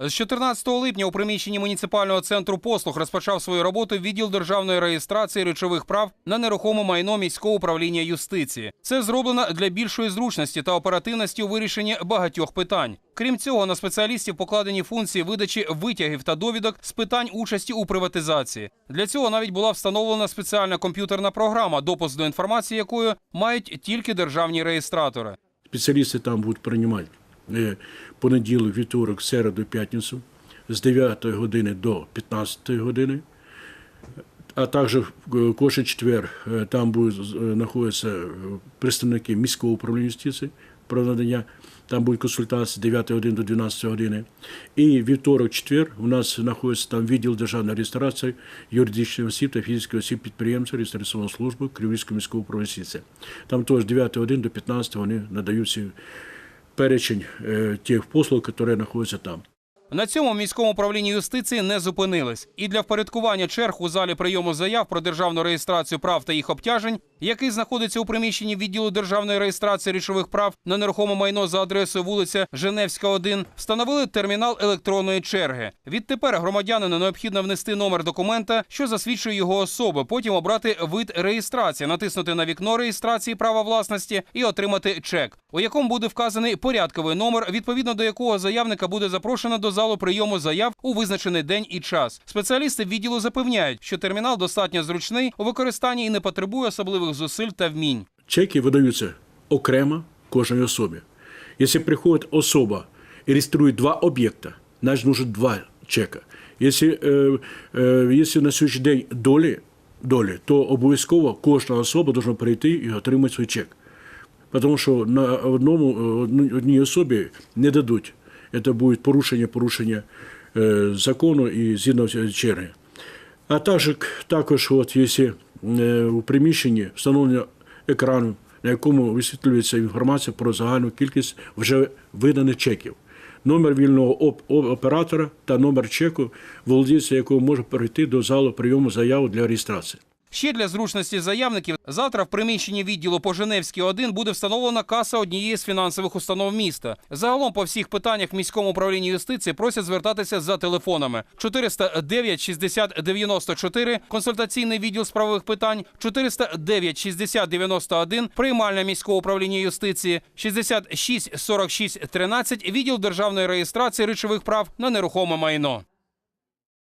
З 14 липня у приміщенні муніципального центру послуг розпочав свою роботу відділ державної реєстрації речових прав на нерухоме майно міського управління юстиції. Це зроблено для більшої зручності та оперативності у вирішенні багатьох питань. Крім цього, на спеціалістів покладені функції видачі витягів та довідок з питань участі у приватизації. Для цього навіть була встановлена спеціальна комп'ютерна програма, допуск до інформації якої мають тільки державні реєстратори. Спеціалісти там будуть приймати понеділок, вівторок, середу, п'ятницю з 9 години до 15 години. А також е, кожен четвер е, там будуть е, знаходитися е, представники міського управління юстиції про надання. Там будуть консультації з 9 години до 12 години. І вівторок, четвер у нас знаходиться там відділ державної реєстрації юридичних осіб та фізичних осіб підприємців реєстраційної служби Кривівського міського управління. Там теж з 9 години до 15 вони надають перечень е, тих послуг, які знаходяться там. На цьому міському управлінні юстиції не зупинились. І для впорядкування черг у залі прийому заяв про державну реєстрацію прав та їх обтяжень, який знаходиться у приміщенні відділу державної реєстрації речових прав на нерухоме майно за адресою вулиця Женевська, 1, встановили термінал електронної черги. Відтепер громадянину необхідно внести номер документа, що засвідчує його особу, потім обрати вид реєстрації, натиснути на вікно реєстрації права власності і отримати чек, у якому буде вказаний порядковий номер, відповідно до якого заявника буде запрошено до залу прийому заяв у визначений день і час. Спеціалісти відділу запевняють, що термінал достатньо зручний у використанні і не потребує особливих зусиль та вмінь. Чеки видаються окремо кожній особі. Якщо приходить особа і реєструє два об'єкта, значить нужно два чека. Якщо, е, е, на сьогоднішній день долі, долі, то обов'язково кожна особа повинна прийти і отримати свій чек. Тому що на одному одній- одній особі не дадуть. Це буде порушення порушення е, закону і згідно черги. А також, також от, якщо у приміщенні встановлено екрану, на якому висвітлюється інформація про загальну кількість вже виданих чеків. Номер вільного оп- оператора та номер чеку, володільця якого може перейти до залу прийому заяв для реєстрації. Ще для зручності заявників завтра в приміщенні відділу по Женевській 1 буде встановлена каса однієї з фінансових установ міста. Загалом по всіх питаннях в міському управлінні юстиції просять звертатися за телефонами 409 60 94 консультаційний відділ з правових питань, 409 60 91 приймальна міського управління юстиції, 66 46 13 відділ державної реєстрації речових прав на нерухоме майно.